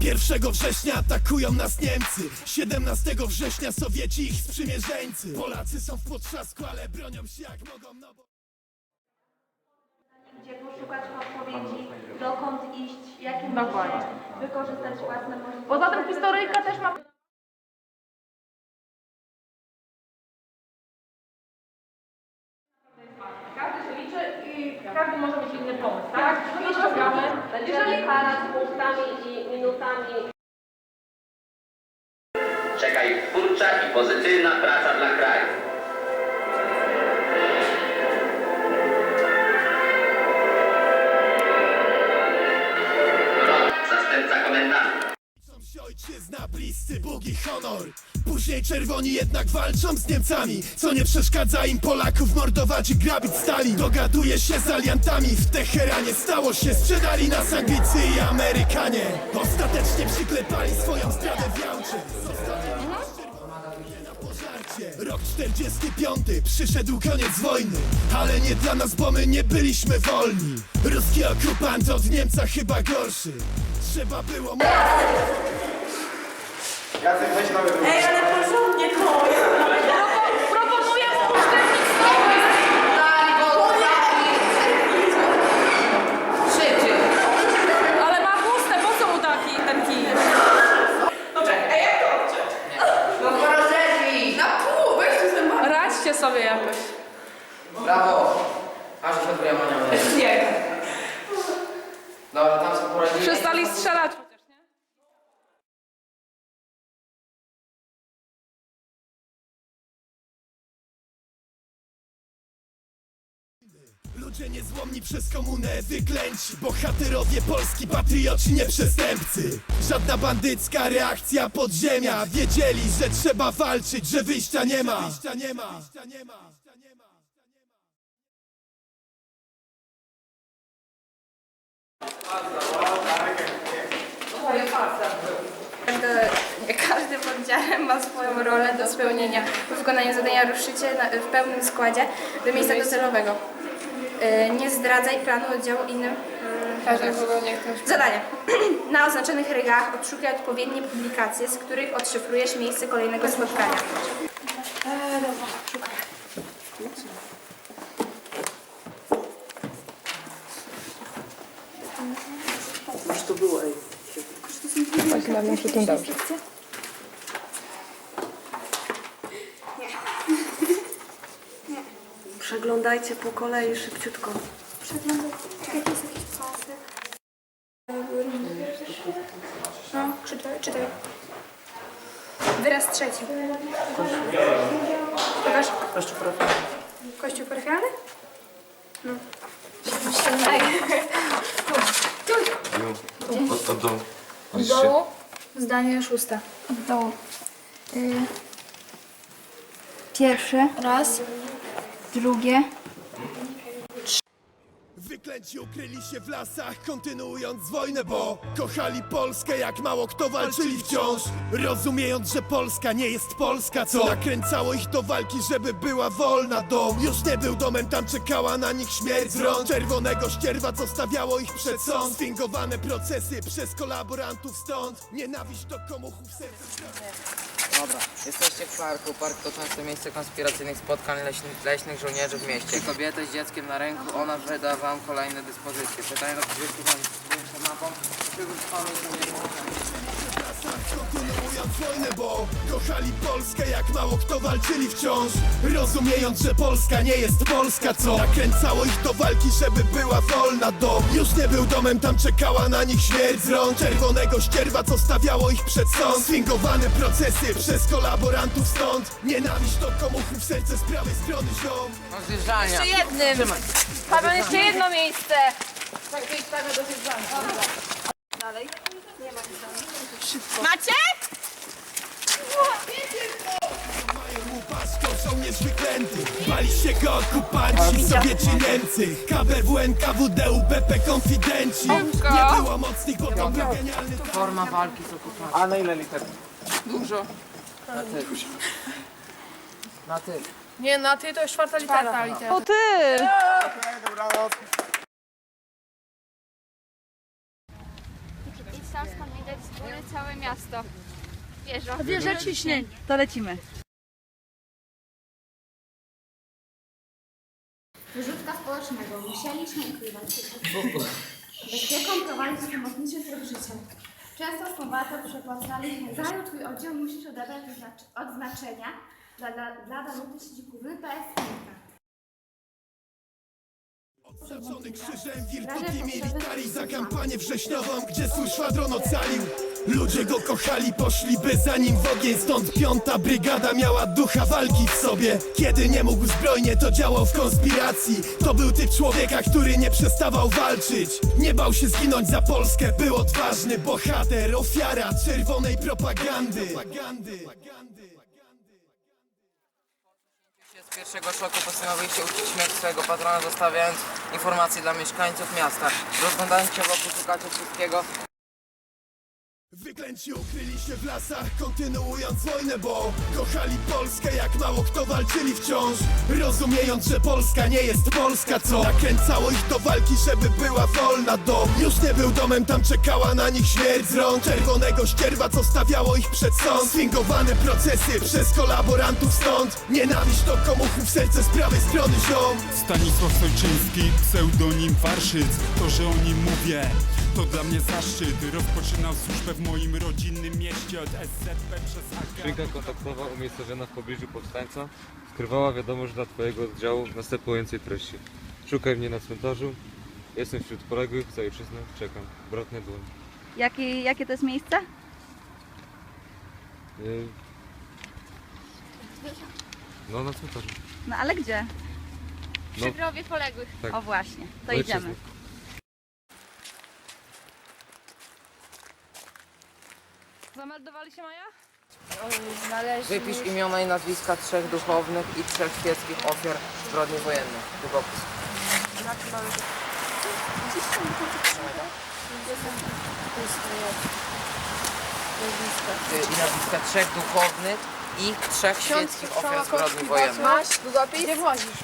1 września atakują nas Niemcy 17 września Sowieci ich sprzymierzeńcy Polacy są w potrzasku, ale bronią się jak mogą no bo... gdzie poszukać odpowiedzi, dokąd iść, jakim Dokładnie. wykorzystać własne możliwości. Poza tym historyjka też ma... Każdy się liczy i każdy pomysł, tak? No i ściągamy. Jeżeli... para z punktami i minutami. Czeka ich twórcza i pozytywna praca dla kraju. Zastępca komendanta. Ojczyzna, bliscy Bóg i honor Później czerwoni jednak walczą z Niemcami Co nie przeszkadza im Polaków mordować i grabić Stalin. Dogaduje się z aliantami, w Teheranie stało się Sprzedali nas Anglicy i Amerykanie. Ostatecznie przyklepali swoją zdradę w Jałcie. Rok 45, przyszedł koniec wojny. Ale nie dla nas, bo my nie byliśmy wolni. Ruski okupant od Niemca chyba gorszy. Trzeba było Ej, ale porządnie to! Proponuję mu uszczelnić słowo. Ale ma puste, po co mu taki ten kij? No czekaj, a jak to odciąć? No to rozerwij! Na pół, weź tu zęba. Radźcie sobie jakoś. Brawo! Aż się odbija maniony. Nie. Dobra, tam sobie poradzili. Przestali strzelać chociaż, nie? Ludzie niezłomni przez komunę wyklęci Bohaterowie Polski, patrioci, nie przestępcy. Żadna bandycka reakcja podziemia. Wiedzieli, że trzeba walczyć, że wyjścia nie ma. Wyjścia nie ma. Wyjścia nie ma. Każdy, każdy pod ma swoją rolę do spełnienia. Po wykonaniu zadania ruszycie na, w pełnym składzie do miejsca docelowego. Y, Nie zdradzaj planu oddziału innym. y, Zadanie. Na oznaczonych rygach odszukaj odpowiednie publikacje, z których odszyfrujesz miejsce kolejnego spotkania. Już to było, ej. Przeglądajcie po kolei szybciutko. Przeglądaj, czy jest jakiś pasek? No, czytaj, czytaj. Wyraz trzeci. Pokaż. Kościół parafialny. Kościół parafialny? No. Od, od dołu. Od dołu. Zdanie szóste. Od dołu. Y... Pierwsze. Raz. Drugie. Wyklęci ukryli się w lasach, kontynuując wojnę, bo kochali Polskę jak mało kto walczyli wciąż. Rozumiejąc, że Polska nie jest Polska, co nakręcało ich do walki, żeby była wolna. Dom już nie był domem, tam czekała na nich śmierć z rąk czerwonego ścierwa, co stawiało ich przed sąd. Sfingowane procesy przez kolaborantów stąd. Nienawiść do komuchów serca. Dobra, jesteście w parku. Park to często miejsce konspiracyjnych spotkań leśnych, leśnych żołnierzy w mieście. Kobieta z dzieckiem na ręku, ona wyda wam kolejne dyspozycje. Pytanie do przyjściu wam zdjęcia mapą. Żołnierzy Kontynuując wojnę, bo kochali Polskę jak mało kto walczyli wciąż Rozumiejąc, że Polska nie jest Polska, co nakręcało ich do walki, żeby była wolna Dom już nie był domem, tam czekała na nich śmierć z rąk Czerwonego ścierwa, co stawiało ich przed sąd Sfingowane procesy przez kolaborantów stąd Nienawiść do komuchów, serce z prawej strony ziom Rozjeżdżania. Jeszcze jednym. Paweł, jeszcze jedno miejsce. Maciek? Łupaszko, żołnierz wyklęty Bali się go okupanci, Sowieci, Niemcy KBW, NKWD, UBP, konfidenci Nie było mocnych, bo to był genialny Forma walki z okupacją. A na ile liter? Dużo. Na ty. Na ty. Nie, na ty to jest czwarta litera. O ty! I sam skąd widać z góry miasto. Wieżo. Wieża ciśnień. To lecimy. Wyrzutka społecznego. Musieliśmy ukrywać się przed bezpieką prowadzić pomocniczy tryb życia. Często słowa to przepłacali. Zajął twój oddział musisz odebrać odznaczenia dla, dla, dla Danuty Sidzikuwy PS Osaczony krzyżem Virtuti Militari za kampanię wrześniową, gdzie swój szwadron ocalił. Ludzie go kochali, poszliby za nim w ogień Stąd piąta brygada miała ducha walki w sobie. Kiedy nie mógł zbrojnie, to działał w konspiracji. To był typ człowieka, który nie przestawał walczyć. Nie bał się zginąć za Polskę, był odważny bohater Ofiara czerwonej propagandy Pierwszego szoku postanowiliście uczyć śmierć swojego patrona, zostawiając informacje dla mieszkańców miasta. Rozglądając się wokół, szukacie wszystkiego, Wyklęci ukryli się w lasach, kontynuując wojnę, bo kochali Polskę jak mało kto walczyli wciąż. Rozumiejąc, że Polska nie jest Polska, co nakręcało ich do walki, żeby była wolna. Dom już nie był domem, tam czekała na nich śmierć z rąk. Czerwonego ścierwa, co stawiało ich przed sąd. Sfingowane procesy przez kolaborantów stąd. Nienawiść do komuchów, serce z prawej strony ziom. Stanisław Sojczyński, pseudonim Warszyc To, że o nim mówię, to dla mnie zaszczyt Rozpoczynał służbę w moim rodzinnym mieście Od SZP przez AK Skrzynka kontaktowa umiejscowiona w pobliżu powstańca skrywała wiadomość dla Twojego oddziału następującej treści. Szukaj mnie na cmentarzu. Jestem wśród poległych za ojczyznę. Czekam. Bratne dłoń. Jakie, jakie to jest miejsce? No na cmentarzu. No ale gdzie? No, Przy grobie poległych. tak. O właśnie, to Ojczyzny. idziemy. Zameldowali się Maja? Wypisz imiona i nazwiska trzech duchownych i trzech świeckich ofiar zbrodni wojennych. Długopis. Y, I nazwiska trzech duchownych i trzech świeckich ofiar zbrodni wojennych. Masz długopis? Gdzie włożysz?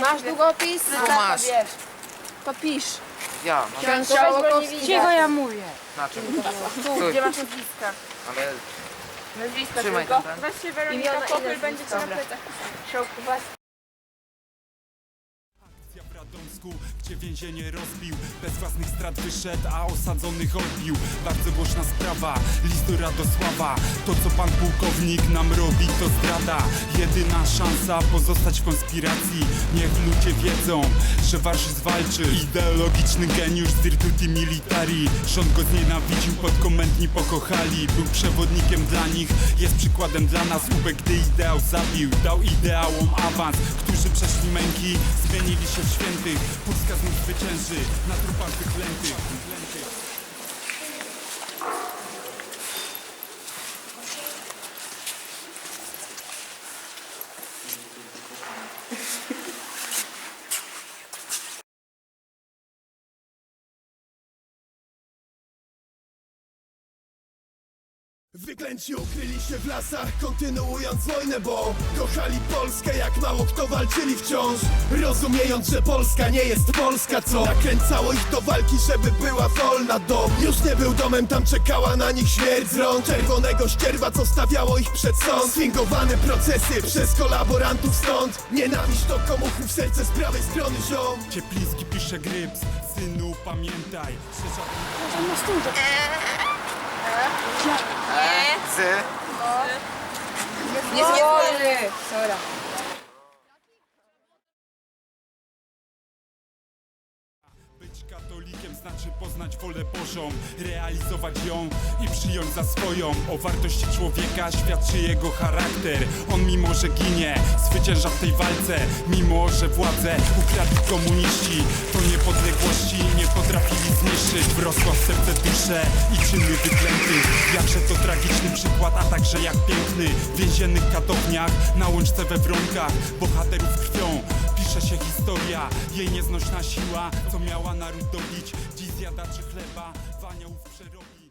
Masz długopis? Tu masz. To pisz. Ja, no, Ksiądz Cicho ja mówię. na czym? Tu, gdzie masz nazwiska? Ale Nazwiska trzymaj tylko. ten ten. Weźcie Weronika Imiona i Popyl, będzie ci na plecach. Radomsku, gdzie więzienie rozbił Bez własnych strat wyszedł, a osadzonych odbił Bardzo głośna sprawa, list do Radosława. To co pan pułkownik nam robi to zdrada. Jedyna szansa pozostać w konspiracji. Niech ludzie wiedzą, że Warszyc walczy Ideologiczny geniusz z Virtuti Militari. Rząd go znienawidził, podkomendni pokochali. Był przewodnikiem dla nich, jest przykładem dla nas. Ubek, gdy ideał zabił, dał ideałom awans. Którzy przeszli męki, zmienili się w świętych Polska znów zwycięży, na trupach wyklętych wyklętych. Wyklęci ukryli się w lasach, kontynuując wojnę, bo kochali Polskę jak mało kto walczyli wciąż. Rozumiejąc, że Polska nie jest Polska, co nakręcało ich do walki, żeby była wolna. Dom już nie był domem, tam czekała na nich śmierć z rąk. Czerwonego ścierwa, co stawiało ich przed sąd. Sfingowane procesy przez kolaborantów stąd. Nienawiść do komuchów, serce z prawej strony ziom. Ciepliński pisze gryps, synu pamiętaj że żaden- Nie zwolny! Dobra. Być poznać wolę Bożą, realizować ją i przyjąć za swoją. O wartości człowieka świadczy jego charakter. On mimo, że ginie, zwycięża w tej walce. Mimo, że władze ukradli komuniści, to niepodległości nie potrafili zniszczyć. Wrosła w serce dusze i czyny wyklętych. Jakże to tragiczny przykład, a także jak piękny. W więziennych katowniach, na łączce we Wronkach, bohaterów krwią pisze się historia Jej nieznośna siła, co miała naród dobić Dziś zjadaczy chleba, w aniołów przerobi